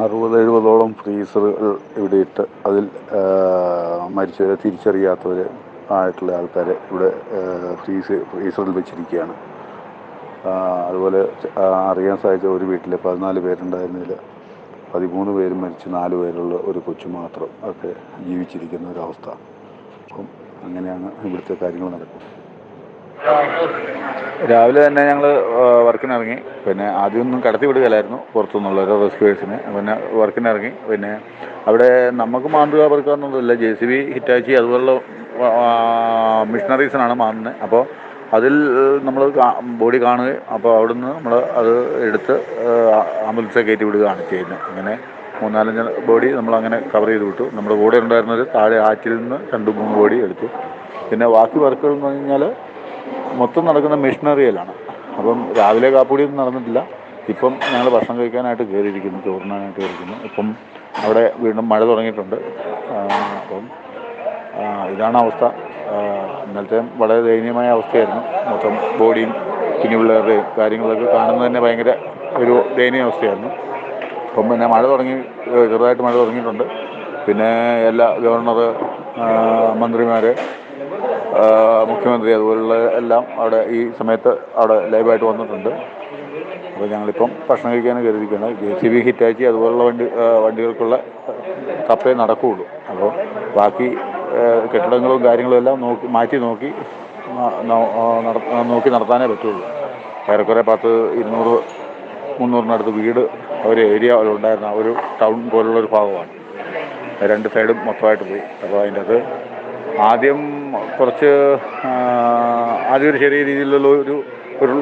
അറുപത് എഴുപതോളം ഫ്രീസറുകൾ ഇവിടെ ഇട്ട് അതിൽ മരിച്ചവരെ തിരിച്ചറിയാത്തവർ ആയിട്ടുള്ള ആൾക്കാരെ ഇവിടെ ഫ്രീസ് ഫ്രീസറിൽ വെച്ചിരിക്കുകയാണ്. അതുപോലെ അറിയാൻ സാധിച്ച ഒരു വീട്ടിൽ പതിനാല് പേരുണ്ടായിരുന്നതിൽ പതിമൂന്ന് പേരും മരിച്ച് നാല് പേരുള്ള ഒരു കൊച്ചു മാത്രം ഒക്കെ ജീവിച്ചിരിക്കുന്ന ഒരവസ്ഥ. അപ്പം അങ്ങനെയാണ് ഇവിടുത്തെ കാര്യങ്ങൾ നടക്കുന്നത്. രാവിലെ തന്നെ ഞങ്ങൾ വർക്കിനിറങ്ങി. പിന്നെ ആദ്യമൊന്നും കടത്തി വിടുകയില്ലായിരുന്നു പുറത്തുനിന്നുള്ള ഓരോ റെസ്ക്യൂവേഴ്സിന് പിന്നെ വർക്കിനിറങ്ങി. പിന്നെ അവിടെ നമുക്ക് മാന്തുക പെറുക്കാന്നൊന്നുമില്ല ജെ സി ബി ഹിറ്റാച്ചി അതുപോലുള്ള മിഷനറീസിനാണ് മാന്തുന്നത്. അപ്പോൾ അതിൽ നമ്മൾ ബോഡി കാണുകയും അപ്പോൾ അവിടുന്ന് നമ്മൾ അത് എടുത്ത് ആംബുലൻസിൽ കയറ്റി വിടുകയാണ് ചെയ്യുന്നത്. അങ്ങനെ മൂന്നാലഞ്ച് ബോഡി നമ്മൾ അങ്ങനെ കവർ ചെയ്ത് വിട്ടു. നമ്മുടെ കൂടെ ഉണ്ടായിരുന്നത് താഴെ ആറ്റിൽ നിന്ന് രണ്ട് മൂന്ന് ബോഡി എടുത്തു. പിന്നെ ബാക്കി വർക്കുകൾ എന്ന് പറഞ്ഞാൽ മൊത്തം നടക്കുന്ന മെഷീനറിയിലാണ്. അപ്പം രാവിലെ കാപ്പുടിയൊന്നും നടന്നിട്ടില്ല. ഇപ്പം ഞങ്ങൾ ഭക്ഷണം കഴിക്കാനായിട്ട് കയറിയിരിക്കുന്നു ചോറിനായിട്ട് കയറിയിരിക്കുന്നു ഇപ്പം അവിടെ വീണ്ടും മഴ തുടങ്ങിയിട്ടുണ്ട്. അപ്പം ഇതാണ് അവസ്ഥ. ഇന്നലത്തെ വളരെ ദയനീയമായ അവസ്ഥയായിരുന്നു. മൊത്തം ബോഡിയും കുഞ്ഞു പിള്ളേരുടെയും കാര്യങ്ങളൊക്കെ കാണുന്നത് തന്നെ ഭയങ്കര ഒരു ദയനീയ അവസ്ഥയായിരുന്നു. അപ്പം പിന്നെ മഴ തുടങ്ങി ചെറുതായിട്ട് മഴ തുടങ്ങിയിട്ടുണ്ട്. പിന്നെ എല്ലാ ഗവർണർ മന്ത്രിമാർ മുഖ്യമന്ത്രി അതുപോലുള്ള എല്ലാം അവിടെ ഈ സമയത്ത് അവിടെ ലൈവായിട്ട് വന്നിട്ടുണ്ട്. അപ്പോൾ ഞങ്ങളിപ്പം ഭക്ഷണം കഴിക്കാൻ കരുതിയിരിക്കുകയാണ്. ജെ സി ബി ഹിറ്റാച്ചി അതുപോലുള്ള വണ്ടി വണ്ടികൾക്കുള്ള തപ്പേ നടക്കുകയുള്ളൂ. അപ്പോൾ ബാക്കി കെട്ടിടങ്ങളും കാര്യങ്ങളും എല്ലാം നോക്കി മാറ്റി നോക്കി നോക്കി നടത്താനേ പറ്റുള്ളൂ. ഏറെക്കുറെ പത്ത് ഇരുന്നൂറ് മുന്നൂറിനടുത്ത് വീട് ഒരു ഏരിയ ഉണ്ടായിരുന്ന ഒരു ടൗൺ പോലുള്ളൊരു ഭാഗമാണ്. രണ്ട് സൈഡും മൊത്തമായിട്ട് പോയി. അപ്പോൾ അതിന്റെ അത് ആദ്യം കുറച്ച് ആദ്യം ഒരു ചെറിയ രീതിയിലുള്ള ഒരു ഒരു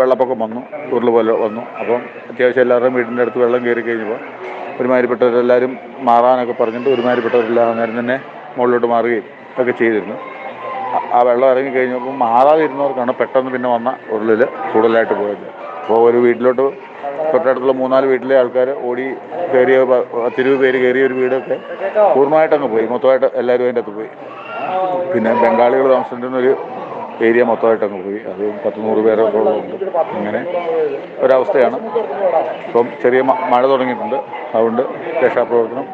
വെള്ളപ്പൊക്കം വന്നു ഉരുൾ പോലെ വന്നു. അപ്പം അത്യാവശ്യം എല്ലാവരുടെയും വീടിന്റെ അടുത്ത് വെള്ളം കയറി കഴിഞ്ഞപ്പോൾ ഒരുമാതിരിപ്പെട്ടവരെല്ലാവരും മാറാനൊക്കെ പറഞ്ഞിട്ട് ഒരുമാതിരിപ്പെട്ടവരെല്ലാം അന്നേരം തന്നെ മുകളിലോട്ട് മാറുകയും ഒക്കെ ചെയ്തിരുന്നു. ആ വെള്ളം ഇറങ്ങി കഴിഞ്ഞപ്പോൾ മാറാതിരുന്നവർക്കാണ് പെട്ടെന്ന് പിന്നെ വന്ന ഉരുളിൽ കൂടുതലായിട്ട് പോയത്. അപ്പോൾ ഒരു വീട്ടിലോട്ട് തൊട്ടടുത്തുള്ള മൂന്നാൽ വീട്ടിലെ ആൾക്കാർ ഓടി കയറിയ പത്തിരുപത് പേര് കയറിയ ഒരു വീടൊക്കെ പൂർണമായിട്ടങ്ങ് പോയി. മൊത്തമായിട്ട് എല്ലാവരും അതിന്റെ അകത്ത് പോയി. പിന്നെ ബംഗാളികൾ താമസിച്ചിരുന്ന ഒരു ഏരിയ മൊത്തമായിട്ട് അങ്ങ് പോയി. അത് പത്ത് നൂറ് പേരൊക്കെ ഉള്ളതുകൊണ്ട് അങ്ങനെ ഒരവസ്ഥയാണ്. ഇപ്പം ചെറിയ മഴ തുടങ്ങിയിട്ടുണ്ട്. അതുകൊണ്ട് രക്ഷാപ്രവർത്തനം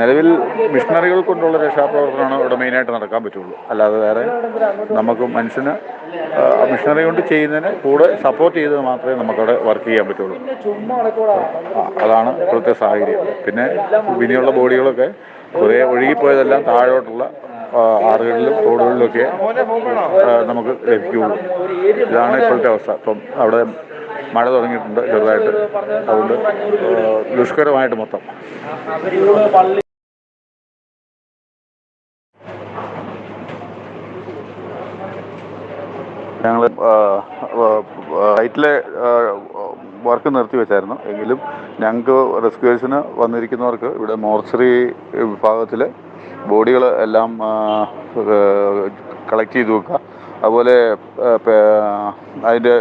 നിലവിൽ മിഷണറികൾ കൊണ്ടുള്ള രക്ഷാപ്രവർത്തനമാണ് ഇവിടെ മെയിനായിട്ട് നടക്കാൻ പറ്റുള്ളൂ. അല്ലാതെ വേറെ നമുക്ക് മനുഷ്യന് മിഷണറി കൊണ്ട് ചെയ്യുന്നതിന് കൂടെ സപ്പോർട്ട് ചെയ്ത് മാത്രമേ നമുക്കവിടെ വർക്ക് ചെയ്യാൻ പറ്റുള്ളൂ. അതാണ് ഇപ്പോഴത്തെ സാഹചര്യം. പിന്നെ ഇനിയുള്ള ബോഡികളൊക്കെ കുറേ ഒഴുകിപ്പോയതെല്ലാം താഴോട്ടുള്ള ആറുകളിലും റോഡുകളിലൊക്കെ നമുക്ക് ലഭിക്കുകയുള്ളൂ ഇതാണ് ഇപ്പോഴത്തെ അവസ്ഥ. ഇപ്പം അവിടെ മഴ തുടങ്ങിയിട്ടുണ്ട് ചെറുതായിട്ട്. അതുകൊണ്ട് ദുഷ്കരമായിട്ട് മൊത്തം. ഞങ്ങൾ സൈറ്റിലെ വർക്ക് നിർത്തി വെച്ചായിരുന്നു. എങ്കിലും ഞങ്ങൾക്ക് റെസ്ക്യൂവേഴ്സിന് വന്നിരിക്കുന്നവർക്ക് ഇവിടെ മോർച്ചറി വിഭാഗത്തിൽ ബോഡികൾ എല്ലാം കളക്ട് ചെയ്ത് വെക്കുക. അതുപോലെ അതിന്റെ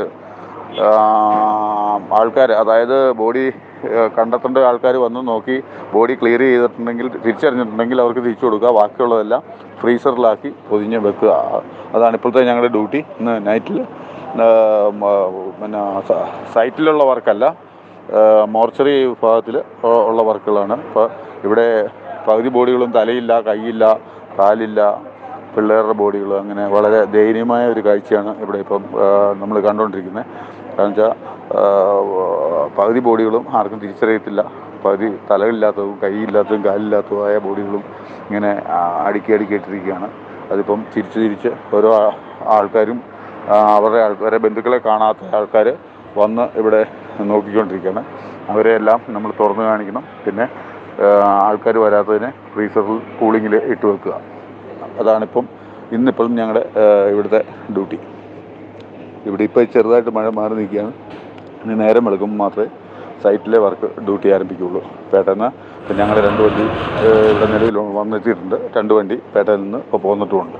ആൾക്കാർ അതായത് ബോഡി കണ്ടെത്തേണ്ട ആൾക്കാർ വന്ന് നോക്കി ബോഡി ക്ലിയർ ചെയ്തിട്ടുണ്ടെങ്കിൽ തിരിച്ചറിഞ്ഞിട്ടുണ്ടെങ്കിൽ അവർക്ക് തിരിച്ചു കൊടുക്കുക. ബാക്കിയുള്ളതെല്ലാം ഫ്രീസറിലാക്കി പൊതിഞ്ഞ് വെക്കുക. അതാണ് ഇപ്പോഴത്തെ ഞങ്ങളുടെ ഡ്യൂട്ടി. ഇന്ന് നൈറ്റിൽ പിന്നെ സൈറ്റിലുള്ള വർക്കല്ല. മോർച്ചറി വിഭാഗത്തിൽ ഉള്ള വർക്കുകളാണ്. ഇപ്പോൾ ഇവിടെ പകുതി ബോഡികളും തലയില്ല കൈയില്ല കാലില്ല പിള്ളേരുടെ ബോഡികൾ അങ്ങനെ വളരെ ദയനീയമായ ഒരു കാഴ്ചയാണ് ഇവിടെ ഇപ്പം നമ്മൾ കണ്ടുകൊണ്ടിരിക്കുന്നത് കാരണം വെച്ചാൽ പകുതി ബോഡികളും ആർക്കും തിരിച്ചറിയത്തില്ല. പകുതി തലകളില്ലാത്തതും കൈയില്ലാത്തതും കാലില്ലാത്തതുമായ ബോഡികളും ഇങ്ങനെ അടുക്കി അടുക്കി ഇട്ടിരിക്കുകയാണ്. അതിപ്പം തിരിച്ച് തിരിച്ച് ഓരോ ആൾക്കാരും അവരുടെ ആൾക്കാരെ ബന്ധുക്കളെ കാണാത്ത ആൾക്കാർ വന്ന് ഇവിടെ നോക്കിക്കൊണ്ടിരിക്കുകയാണ്. അവരെ എല്ലാം നമ്മൾ തുറന്നു കാണിക്കണം. പിന്നെ ആൾക്കാർ വരാത്തതിനെ ഫ്രീസറിൽ കൂളിങ്ങിൽ ഇട്ട് വെക്കുക. അതാണിപ്പം ഇന്നിപ്പോഴും ഞങ്ങളുടെ ഇവിടുത്തെ ഡ്യൂട്ടി ഇവിടെ ഇപ്പോൾ ചെറുതായിട്ട് മഴ മാറി നിൽക്കുകയാണ്. ഇനി നേരം വെളുക്കുമ്പോൾ മാത്രമേ സൈറ്റിലെ വർക്ക് ഡ്യൂട്ടി ആരംഭിക്കുകയുള്ളൂ. പേട്ടെന്ന് ഞങ്ങൾ രണ്ട് വണ്ടി ഇവിടെ നിലവിൽ വന്നെത്തിയിട്ടുണ്ട്. രണ്ട് വണ്ടി പേട്ടയിൽ നിന്ന് ഇപ്പോൾ പോന്നിട്ടുമുണ്ട്.